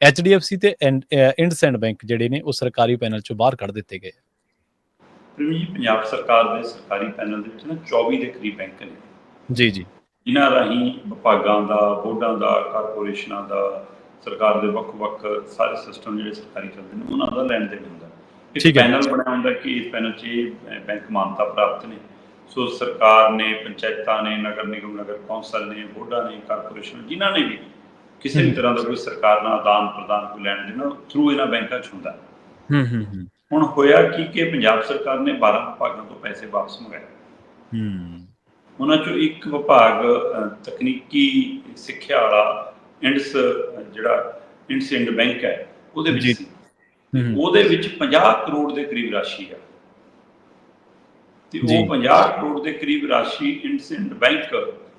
HDFC ਤੇ IndusInd bank ਜਿਹੜੇ ਨੇ ਉਹ ਸਰਕਾਰੀ ਪੈਨਲ ਚੋਂ ਬਾਹਰ ਕੱਢ ਦਿੱਤੇ ਗਏ। ਪ੍ਰੇਮੀ ਪੰਜਾਬ ਸਰਕਾਰ ਦੇ ਸਰਕਾਰੀ ਪੈਨਲ ਦੇ ਵਿੱਚ ਨਾ 24 ਦੇ ਕਰੀਬ ਬੈਂਕ ਨੇ। ਜੀ ਜੀ। ਜਿਨ੍ਹਾਂ ਰਾਹੀਂ ਵਿਭਾਗਾਂ ਦਾ ਬੋਰਡਾਂ ਦਾ ਕਾਰਪੋਰੇਸ਼ਨਾਂ ਦਾ ਸਰਕਾਰ ਦੇ ਵੱਖ-ਵੱਖ ਸਾਰੇ ਸਿਸਟਮ ਜਿਹੜੇ ਸਰਕਾਰੀ ਚੱਲਦੇ ਨੇ ਉਹਨਾਂ ਦਾ ਲੈਣ ਦੇਣ ਹੁੰਦਾ। ਇੱਕ। ਪੈਨਲ ਬਣਿਆ ਹੁੰਦਾ ਕਿ ਇਸ ਪੈਨਲ 'ਚ ਇਹ ਬੈਂਕ ਮਾਨਤਾ ਪ੍ਰਾਪਤ ਨੇ। ਸੋ ਸਰਕਾਰ ਨੇ ਪੰਚਾਇਤਾਂ ਨੇ ਨਗਰ ਨਿਗਮ ਨਗਰ ਕੌਂਸਲ ਨੇ ਬੋਰਡਾਂ ਨੇ ਕਾਰਪੋਰੇਸ਼ਨ ਜਿਨ੍ਹਾਂ ਨੇ ਵੀ ਕਿਸੇ ਵੀ। ਤਰ੍ਹਾਂ ਦਾ ਕੋਈ ਸਰਕਾਰ ਨਾਲ ਆਦਾਨ ਪ੍ਰਦਾਨ ਕੋਈ ਲੈਣ ਦੇਣ ਥਰੂ ਇਹਨਾਂ ਬੈਂਕਾਂ 'ਚ ਹੁੰਦਾ ਹੂੰ ਹੂੰ ਹੂੰ ਹੁਣ ਹੋਇਆ ਕੀ ਕਿ ਪੰਜਾਬ ਸਰਕਾਰ ਨੇ 12 ਵਿਭਾਗਾਂ ਤੋਂ ਪੈਸੇ ਵਾਪਸ ਮੰਗਾਏ ਹੂੰ ਉਹਨਾਂ ਚੋਂ ਇੱਕ ਵਿਭਾਗ ਤਕਨੀਕੀ ਸਿੱਖਿਆ ਵਾਲਾ ਇੰਡਸ ਜਿਹੜਾ ਇੰਡਸਇੰਡ ਬੈਂਕ ਹੈ ਉਹਦੇ। ਵਿੱਚ ਸੀ ਉਹਦੇ ਵਿੱਚ 50 ਕਰੋੜ ਦੇ ਕਰੀਬ ਰਾਸ਼ੀ ਹੈ ਤੇ। ਉਹ 50 ਕਰੋੜ ਦੇ ਕਰੀਬ ਰਾਸ਼ੀ ਇੰਡਸਇੰਡ ਬੈਂਕ ਹੂੰ ਹੂੰ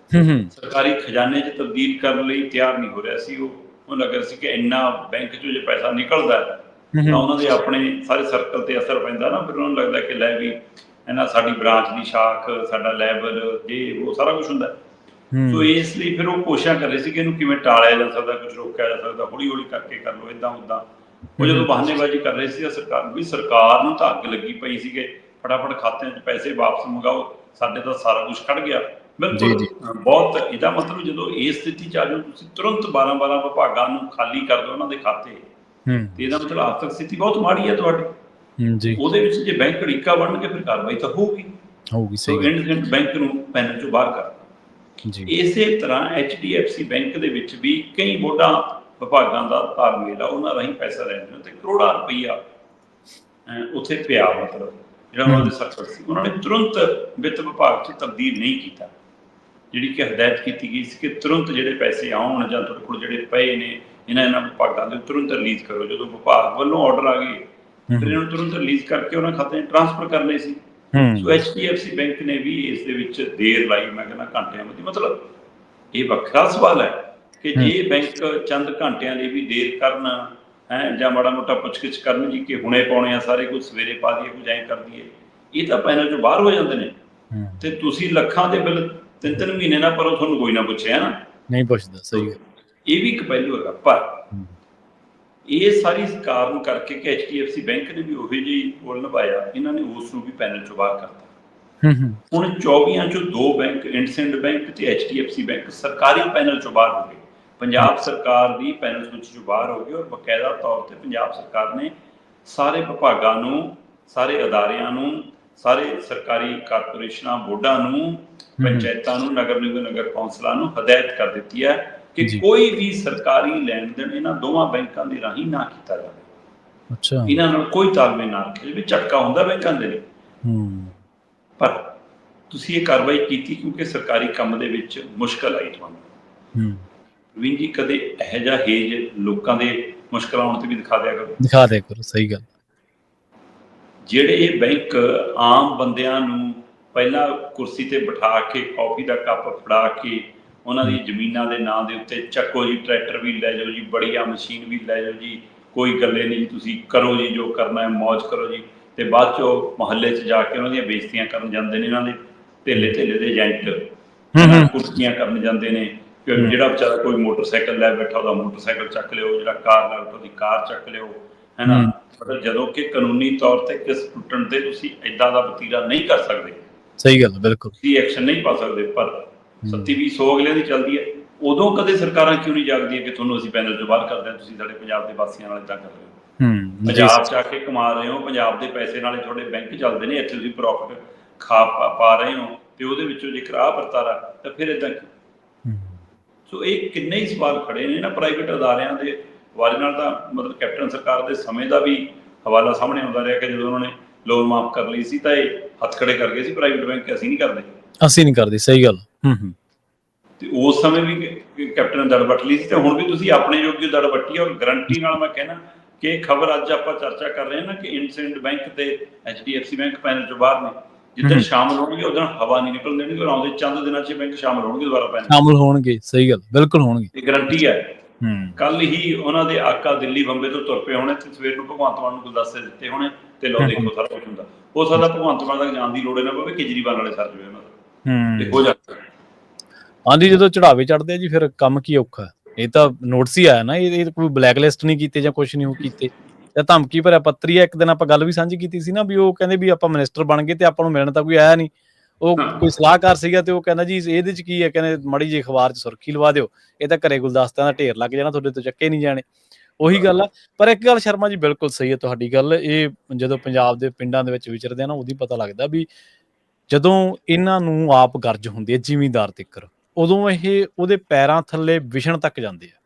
ਸਰਕਾਰੀ ਖਜ਼ਾਨੇ 'ਚ ਤਬਦੀਲ ਕਰਨ ਲਈ ਤਿਆਰ ਨਹੀਂ ਹੋ ਰਿਹਾ ਸੀ ਉਹ। ਉਹ ਲੱਗ ਰਿਹਾ ਸੀ ਕਿ ਇੰਨਾ ਬੈਂਕ 'ਚੋਂ ਜੇ ਪੈਸਾ ਨਿਕਲਦਾ ਤਾਂ ਉਹਨਾਂ ਦੇ ਆਪਣੇ ਸਾਰੇ ਸਰਕਲ ਤੇ ਅਸਰ ਪੈਂਦਾ ਨਾ। ਫਿਰ ਉਹਨਾਂ ਨੂੰ ਲੱਗਦਾ ਕਿ ਲੈ ਵੀ ਇਹਨਾਂ ਸਾਡੀ ਬ੍ਰਾਂਚ ਦੀ ਸ਼ਾਖ ਸਾਡਾ ਲੈਵਲ ਇਹ ਉਹ ਸਾਰਾ ਕੁਝ ਹੁੰਦਾ। ਸੋ ਇਸ ਲਈ ਫਿਰ ਉਹ ਕੋਸ਼ਿਸ਼ਾਂ ਕਰ ਰਹੇ ਸੀ ਕਿ ਇਹਨੂੰ ਕਿਵੇਂ ਟਾਲਿਆ ਜਾ ਸਕਦਾ ਕੁਝ ਰੋਕਿਆ ਜਾ ਸਕਦਾ ਹੌਲੀ ਹੌਲੀ ਕਰਕੇ ਕਰ ਲਓ ਇਦਾਂ ਉਦਾਂ ਉਹ ਜਦੋਂ। ਬਹਾਨੇਬਾਜ਼ੀ ਕਰ ਰਹੇ ਸੀ ਸਰਕਾਰ ਵੀ ਸਰਕਾਰ ਨੂੰ ਤਾਂ ਅੱਗ ਲੱਗੀ ਪਈ ਸੀ ਕਿ ਫਟਾਫਟ ਖਾਤਿਆਂ 'ਚ ਪੈਸੇ ਵਾਪਸ ਮੰਗਾਓ ਸਾਡੇ ਤਾਂ ਸਾਰਾ ਕੁਝ ਖੜ ਗਿਆ। ਬਿਲਕੁਲ ਬਹੁਤ ਇਹਦਾ ਮਤਲਬ ਜਦੋਂ ਇਸ ਸਥਿਤੀ 'ਚ ਆ ਜਾਓ ਤੁਸੀਂ ਤੁਰੰਤ 12 12 ਵਿਭਾਗਾਂ ਨੂੰ ਖਾਲੀ ਕਰ ਦਿਓ ਉਹਨਾਂ ਦੇ ਖਾਤੇ। ਹੂੰ। ਤੇ ਇਹਦਾ ਮਤਲਬ ਆਰਥਿਕ ਸਥਿਤੀ ਬਹੁਤ ਮਾੜੀ ਹੈ ਤੁਹਾਡੀ। ਜੀ। ਉਹਦੇ ਵਿੱਚ ਜੇ ਬੈਂਕ ਅੜਿੱਕਾ ਬਣਨਗੇ ਫਿਰ ਕਾਰਵਾਈ ਤਾਂ ਹੋਊਗੀ। ਹੋਊਗੀ ਸਹੀ ਇੰਡਸਇੰਡ ਬੈਂਕ ਨੂੰ ਪੈਨਲ ਚੋਂ ਬਾਹਰ ਕਰ। ਜੀ। ਇਸੇ ਤਰ੍ਹਾਂ HDFC ਬੈਂਕ ਦੇ ਵਿੱਚ ਵੀ ਕਈ ਬੋਰਡਾਂ ਵਿਭਾਗਾਂ ਦਾ ਤਾਲਮੇਲ ਆ ਉਹਨਾਂ ਰਾਹੀਂ ਪੈਸਾ ਲੈਂਦੇ ਨੇ ਤੇ ਕਰੋੜਾਂ ਰੁਪਈਆ ਉੱਥੇ ਪਿਆ ਮਤਲਬ ਜਿਹੜਾ ਉਹਨਾਂ ਦੇ ਸਰਕਲ ਸੀ। ਉਹਨਾਂ ਨੇ ਤੁਰੰਤ ਵਿੱਤ ਵਿਭਾਗ 'ਚ ਤਬਦੀਲ ਨਹੀਂ ਕੀਤਾ। ਜਿਹੜੀ ਕਿ ਹਦਾਇਤ ਕੀਤੀ ਗਈ ਸੀ ਕਿ ਤੁਰੰਤ ਜਿਹੜੇ ਪੈਸੇ ਆਉਣ ਜਾਂ ਤੁਹਾਡੇ ਕੋਲ ਜਿਹੜੇ ਪਏ ਨੇ ਇਹਨਾਂ ਇਹਨਾਂ ਵਿਭਾਗਾਂ ਦੇ ਤੁਰੰਤ ਰਿਲੀਜ਼ ਕਰੋ। ਜਦੋਂ ਵਿਭਾਗ ਵੱਲੋਂ ਆਰਡਰ ਆ ਗਏ ਫਿਰ ਇਹਨਾਂ ਨੂੰ ਤੁਰੰਤ ਰਿਲੀਜ਼ ਕਰਕੇ ਉਹਨਾਂ ਖਾਤਿਆਂ 'ਚ ਟ੍ਰਾਂਸਫਰ ਕਰ ਲਏ ਸੀ। ਸੋ HDFC ਬੈਂਕ ਨੇ ਵੀ ਇਸ ਦੇ ਵਿੱਚ ਦੇਰ ਲਾਈ। ਮੈਂ ਕਹਿੰਦਾ ਘੰਟਿਆਂ ਵਿੱਚ ਮਤਲਬ ਇਹ ਵੱਖਰਾ ਸਵਾਲ ਹੈ ਕਿ ਜੇ ਬੈਂਕ ਚੰਦ ਘੰਟਿਆਂ ਲਈ ਵੀ ਦੇਰ ਕਰਨ ਹੈ ਜਾਂ ਮਾੜਾ ਮੋਟਾ ਪੁੱਛਗਿੱਛ ਕਰਨ ਜੀ ਕਿ ਹੁਣੇ ਪਾਉਣੇ ਆ ਸਾਰੇ ਕੁਝ ਸਵੇਰੇ ਪਾ ਦਈਏ ਕੁਝ ਐਂ ਕਰ ਦਈਏ ਇਹ ਤਾਂ ਪੈਨਲ ਚੋਂ ਬਾਹਰ ਹੋ ਜਾਂਦੇ ਨੇ। ਤੇ ਤੁਸੀਂ ਲੱਖਾਂ ਦੇ ਬਿੱਲ ਤਿੰਨ ਤਿੰਨ ਮਹੀਨੇ ਨਾ ਭਰੋ ਤੁਹਾਨੂੰ ਕੋਈ ਨਾ ਪੁੱਛਿਆ ਨਾ ਨਹੀਂ ਪੁੱਛਦਾ ਸਹੀ ਗੱਲ। ਇਹ ਵੀ ਇੱਕ ਪਹਿਲੂ ਹੈਗਾ ਪਰ ਹੂੰ। ਇਹ ਸਾਰੀ ਕਾਰਨ ਕਰਕੇ ਕਿ HDFC ਬੈਂਕ ਨੇ ਵੀ ਉਹੀ ਜਿਹੀ ਰੋਲ ਨਿਭਾਇਆ ਇਹਨਾਂ ਨੇ ਉਸ ਨੂੰ ਵੀ ਪੈਨਲ ਚੋਂ ਬਾਹਰ ਕਰਤਾ। ਹੂੰ ਹੂੰ। ਹੁਣ 24 ਚੋਂ ਦੋ ਬੈਂਕ ਇੰਡਸਇੰਡ ਬੈਂਕ ਤੇ HDFC ਬੈਂਕ ਸਰਕਾਰੀ ਪੈਨਲ ਚੋਂ ਬਾਹਰ ਹੋ ਗਏ। ਪੰਜਾਬ ਸਰਕਾਰ ਦੀ ਪੈਨਲ ਸੂਚੀ ਚੋਂ ਬਾਹਰ ਹੋ ਗਈ ਔਰ ਬਕਾਇਦਾ ਤੌਰ ਤੇ ਪੰਜਾਬ ਸਰਕਾਰ ਨੇ ਸਾਰੇ ਵਿਭਾਗਾਂ ਨੂੰ ਸਾਰੇ ਅਦਾਰਿਆਂ ਨੂੰ ਸਾਰੇ ਸਰਕਾਰੀ ਕਾਰਪੋਰੇਸ਼ਨਾਂ ਬੋਰਡਾਂ ਨੂੰ ਪੰਚਾਇਤਾਂ ਨੂੰ ਨਗਰ ਨਿਗਮ ਨਗਰ ਕੌਂਸਲਾਂ ਨੂੰ ਹਦਾਇਤ ਕਰ ਦਿੱਤੀ ਹੈ ਕਿ ਜੀ। ਕੋਈ ਵੀ ਸਰਕਾਰੀ ਲੈਣ ਦੇਣ ਇਹਨਾਂ ਦੋਵਾਂ ਬੈਂਕਾਂ ਦੇ ਰਾਹੀਂ ਨਾ ਕੀਤਾ ਜਾਵੇ। ਅੱਛਾ। ਇਹਨਾਂ ਨਾਲ ਕੋਈ ਤਾਲਮੇਲ ਨਾ ਰੱਖਿਆ ਜਾਵੇ ਝਟਕਾ ਹੁੰਦਾ ਬੈਂਕਾਂ ਦੇ ਲਈ ਹੂੰ। ਪਰ ਤੁਸੀਂ ਇਹ ਕਾਰਵਾਈ ਕੀਤੀ ਕਿਉਂਕਿ ਸਰਕਾਰੀ ਕੰਮ ਦੇ ਵਿੱਚ ਮੁਸ਼ਕਲ ਆਈ ਤੁਹਾਨੂੰ। ਹੂੰ। ਵੀ ਜੀ ਕਦੇ ਇਹੋ ਜਿਹਾ ਹੇਜ ਲੋਕਾਂ ਦੇ ਮੁਸ਼ਕਲਾਂ ਆਉਣ ਤੇ ਵੀ ਦਿਖਾ ਦਿਆ ਕਰੋ? ਦਿਖਾ ਦੇ ਕਰੋ ਸਹੀ ਗੱਲ। ਜਿਹੜੇ ਇਹ ਬੈਂਕ ਆਮ ਬੰਦਿਆਂ ਨੂੰ ਪਹਿਲਾਂ ਕੁਰਸੀ ਤੇ ਬਿਠਾ ਕੇ ਕਾਫੀ ਦਾ ਕੱਪ ਫੜਾ ਕੇ ਉਹਨਾਂ ਦੀ ਜ਼ਮੀਨਾਂ ਦੇ ਨਾਂ ਦੇ ਉੱਤੇ ਚੱਕੋ ਜੀ ਟਰੈਕਟਰ ਵੀ ਲੈ ਜਾਓ ਜੀ ਬੜੀਆ ਮਸ਼ੀਨ ਵੀ ਲੈ ਜਾਓ ਜੀ ਕੋਈ ਗੱਲੇ ਨਹੀਂ ਤੁਸੀਂ ਕਰੋ ਜੀ ਜੋ ਕਰਨਾ ਹੈ ਮौज ਕਰੋ ਜੀ। ਤੇ ਬਾਅਦ ਚੋਂ ਮਹੱਲੇ 'ਚ ਜਾ ਕੇ ਉਹਨਾਂ ਦੀਆਂ ਬੇਇੱਜ਼ਤੀਆਂ ਕਰਨ ਜਾਂਦੇ ਨੇ ਇਹਨਾਂ ਦੇ ਢੇਲੇ ਢੇਲੇ ਦੇ ਏਜੰਟ। ਹੂੰ ਹੂੰ। ਕੁਰਸੀਆਂ ਕਰਨ ਜਾਂਦੇ ਨੇ ਕਿ। ਜਿਹੜਾ ਵਿਚਾਰਾ ਕੋਈ ਮੋਟਰਸਾਈਕਲ ਲੈ ਬੈਠਾ ਉਹਦਾ ਮੋਟਰਸਾਈਕਲ ਚੱਕ ਲਿਓ ਜਿਹੜਾ ਕਾਰ ਲੈ ਬੈਠਾ ਉਹਦੀ ਕਾਰ ਚੱਕ ਲਿਓ ਹੈਨਾ ਪਰ ਜਦੋਂ ਕਿ ਕਾਨੂੰਨੀ ਤੌਰ ਤੇ ਕਿਸ ਟੁੱਟਣ ਤੇ ਤੁਸੀਂ ਇਦਾਂ ਦਾ ਵਤੀਰਾ ਨਹੀਂ ਕਰ ਸਕਦੇ। ਸਹੀ ਗੱਲ ਬਿਲਕੁਲ। ਤੁਸੀਂ ਐਕਸ਼ਨ ਨਹੀਂ ਪਾ ਸਕਦੇ ਪਰ ਸੱਤੀ ਵੀ ਸੌ ਅਗਲਿਆਂ ਦੀ ਚੱਲਦੀ ਹੈ। ਉਦੋਂ ਕਦੇ ਸਰਕਾਰਾਂ ਕਿਉਂ ਨਹੀਂ ਜਾਗਦੀਆਂ ਕਿ ਤੁਹਾਨੂੰ ਅਸੀਂ ਪੈਨਲ ਤੋਂ ਬਾਹਰ ਕਰਦੇ ਹਾਂ ਤੁਸੀਂ ਸਾਡੇ ਪੰਜਾਬ ਦੇ ਵਾਸੀਆਂ ਨਾਲ ਇਦਾਂ ਕਰ ਰਹੇ ਹੋ ਹੂੰ ਪੰਜਾਬ ਚ ਆ ਕੇ ਕਮਾ ਰਹੇ ਹੋ ਪੰਜਾਬ ਦੇ ਪੈਸੇ ਨਾਲੇ ਤੁਹਾਡੇ ਬੈਂਕ ਚੱਲਦੇ ਨੇ ਇੱਥੇ ਤੁਸੀਂ ਪ੍ਰੋਫਿਟ ਖਾ ਪਾ- ਰਹੇ ਹੋ ਤੇ ਉਹਦੇ ਵਿੱਚੋਂ ਜੇਕਰ ਆਹ ਵਰਤਾਰਾ ਤਾਂ ਫਿਰ ਇਦਾਂ ਹੂੰ। ਸੋ ਇਹ ਕਿੰਨੇ ਹੀ ਸਵਾਲ ਖੜੇ ਨੇ ਨਾ ਪ੍ਰਾਈਵੇਟ ਅਦਾਰਿਆਂ ਦੇ ਵਾਰੇ ਨਾਲ ਤਾਂ ਮਤਲਬ ਕੈਪਟਨ ਸਰਕਾਰ ਦੇ ਸਮੇਂ ਦਾ ਵੀ ਹਵਾਲਾ ਸਾਹਮਣੇ ਆਉਂਦਾ ਰਿਹਾ ਕਿ ਜਦੋਂ ਉਹਨਾਂ ਨੇ ਲੋਨ ਮਾਫ ਕਰ ਲਈ ਸੀ ਤਾਂ ਇਹ ਹੱਥ ਖੜੇ ਕਰ ਗਏ ਸੀ ਪ੍ਰਾਈਵੇਟ ਬੈਂਕ ਅਸੀਂ ਨਹੀਂ ਕਰਦੇ। ਅਸੀਂ ਨਹੀਂ ਕਰਦੇ ਸਹੀ ਗੱਲ। ਹੂੰ ਹੂੰ। ਤੇ ਉਸ ਸਮੇਂ ਵੀ ਕੈਪਟਨ ਨੇ ਦੜ ਵੱਟ ਲਈ ਸੀ ਤੇ ਹੁਣ ਵੀ ਤੁਸੀਂ ਆਪਣੇ ਯੋਗ ਦੀ ਦੜ ਵੱਟੀ ਹੈ ਔਰ ਗਰੰਟੀ ਨਾਲ ਮੈਂ ਕਹਿਣਾ ਕਿ ਇਹ ਖਬਰ ਅੱਜ ਆਪਾਂ ਚਰਚਾ ਕਰ ਰਹੇ ਹਾਂ ਨਾ ਕਿ ਇੰਡਸਇੰਡ ਬੈਂਕ ਤੇ HDFC ਬੈਂਕ ਪੈਨਲ ਚੋਂ ਬਾਹਰ ਨੇ। ਜਿੱਦਣ। ਸ਼ਾਮਲ ਹੋਣਗੇ ਉਦੋਂ ਹਵਾ ਨਹੀਂ ਨਿਕਲਣ ਦੇਣਗੇ ਔਰ ਆਉਂਦੇ ਚੰਦ ਦਿਨਾਂ 'ਚ ਬੈਂਕ ਸ਼ਾਮਲ ਹੋਣਗੇ ਦੁਬਾਰਾ ਪੈਨਲ। ਸ਼ਾਮਲ ਹੋਣਗੇ ਸਹੀ ਗੱਲ ਬਿਲਕੁਲ ਹੋਣਗੇ। ਇਹ ਗਰੰਟੀ ਹੂੰ। ਕੱਲ ਹੀ ਉਹਨਾਂ ਦੇ ਆਕਾ ਦਿੱਲੀ ਬੰਬੇ ਤੋਂ ਤੁਰ ਪਏ ਹੋਣੇ ਤੇ ਸਵੇਰ ਨੂੰ ਭਗਵੰਤ ਮਾਨ ਨੂੰ ਗੁਲਦਸਤੇ ਦਿੱਤੇ ਹੋਣੇ ਤੇ ਹਮ। ਦੇਖੋ ਸਾਰਾ ਕੁਝ ਹੁੰਦਾ। ਹੋ ਸਕਦਾ ਭਗਵੰਤ ਮਾਨ ਤੱਕ ਜਾਣ ਦੀ ਲੋੜ ਨਾ ਪਵੇ ਕੇਜਰੀਵਾਲ ਵਾਲੇ ਸਰ ਜਵੇ ਉਹਨਾਂ ਦਾ। ਤੇ ਹੂੰ ਜਾਂਦਾ ਆਂਦੀ ਜਦੋਂ ਚੜਾਵੇ ਚੜਦੇ ਆ ਜੀ ਫਿਰ ਕੰਮ ਕੀ ਔਖਾ? ਇਹ ਤਾਂ ਨੋਟਿਸ ਹੀ ਆਇਆ ਨਾ ਇਹ ਕੋਈ ਬਲੈਕ ਲਿਸਟ ਨਹੀਂ ਕੀਤੇ ਜਾਂ ਕੁਝ ਨਹੀਂ ਉਹ ਕੀਤੇ। ਤੇ ਧਮਕੀ ਭਰਿਆ ਪੱਤਰੀ ਹੈ ਇੱਕ ਦਿਨ ਆਪਾਂ ਗੱਲ ਵੀ ਸਾਂਝੀ ਕੀਤੀ ਸੀ ਨਾ ਵੀ ਉਹ ਕਹਿੰਦੇ ਵੀ ਆਪਾਂ ਮਿਨਿਸਟਰ ਬਣ ਗਏ ਤੇ ਆਪਾਂ ਨੂੰ ਮਿਲਣ ਤਾਂ ਕੋਈ ਆਇਆ ਨਹੀਂ। ਉਹ। ਕੋਈ ਸਲਾਹਕਾਰ ਸੀਗਾ ਤੇ ਉਹ ਕਹਿੰਦਾ ਜੀ ਇਹਦੇ ਚ ਕੀ ਹੈ? ਕਹਿੰਦੇ ਮੜੀ ਜੀ ਅਖਬਾਰ ਚ ਸੁਰਖੀ ਲਵਾ ਦਿਓ। ਇਹ ਤਾਂ ਘਰੇ ਗੁਲਦਸਤਿਆਂ ਦਾ ਢੇਰ ਲੱਗ ਜਾਣਾ ਤੁਹਾਡੇ ਤੋਂ ਚੱਕੇ ਨਹੀਂ ਜਾਣੇ। ਉਹੀ ਗੱਲ ਆ। ਪਰ ਇੱਕ ਗੱਲ ਸ਼ਰਮਾ ਜੀ ਬਿਲਕੁਲ ਸਹੀ ਹੈ ਤੁਹਾਡੀ ਗੱਲ। ਇਹ ਜਦੋਂ ਪੰਜਾਬ ਦੇ ਪਿੰਡਾਂ ਦੇ ਵਿੱਚ ਵਿਚਰਦੇ ਆ ਨਾ ਉਹਦੀ ਪਤਾ ਲੱਗਦਾ ਵੀ ਜਦੋਂ ਇਹਨਾਂ ਨੂੰ ਆਪ ਗਰਜ ਹੁੰਦੀ ਹੈ ਜ਼ਿਮੀਂਦਾਰ ਤਿੱਕਰ ਉਦੋਂ ਇਹ ਉਹਦੇ ਪੈਰਾਂ ਥੱਲੇ ਵਿਛਣ ਤੱਕ ਜਾਂਦੇ ਆ।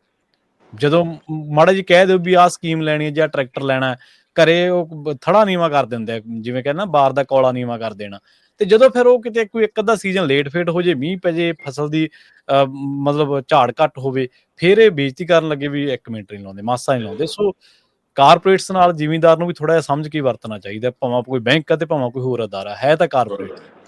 ਜਦੋਂ ਮਾੜਾ ਜੀ ਕਹਿ ਦਿਓ ਵੀ ਆਹ ਸਕੀਮ ਲੈਣੀ ਹੈ ਜਾਂ ਟਰੈਕਟਰ ਲੈਣਾ ਹੈ, ਘਰੇ ਉਹ ਥੜਾ ਨੀਵਾ ਕਰ ਦਿੰਦੇ ਆ। ਜਿਵੇਂ ਕਹਿੰਦਾ ਬਾਰ ਦਾ ਕੋਲਾ ਨੀਵਾ ਕਰ ਦੇਣਾ। ਤੇ ਜਦੋਂ ਫਿਰ ਉਹ ਕਿਤੇ ਕੋਈ ਇੱਕ ਅੱਧਾ ਸੀਜ਼ਨ ਲੇਟ ਫੇਟ ਹੋ ਜੇ ਮੀਂਹ ਪੈ ਜੇ ਫਸਲ ਦੀ ਅਹ, ਮਤਲਬ ਝਾੜ ਘੱਟ ਹੋਵੇ ਫਿਰ ਇਹ ਬੇਇੱਜ਼ਤੀ ਕਰਨ ਲੱਗੇ ਵੀ ਇੱਕ ਮਿੰਟ ਨਹੀਂ ਲਾਉਂਦੇ ਮਾਸਾ ਨਹੀਂ ਲਾਉਂਦੇ। ਸੋ ਕਾਰਪੋਰੇਟਸ ਨਾਲ ਜ਼ਿਮੀਂਦਾਰ ਨੂੰ ਵੀ ਥੋੜਾ ਜਿਹਾ ਸਮਝ ਕੇ ਵਰਤਣਾ ਚਾਹੀਦਾ ਭਾਵੇਂ ਕੋਈ ਬੈਂਕ ਆ ਤੇ ਭਾਵੇਂ ਕੋਈ ਹੋਰ ਅਦਾਰਾ ਹੈ ਤਾਂ ਕਾਰਪੋਰੇਟ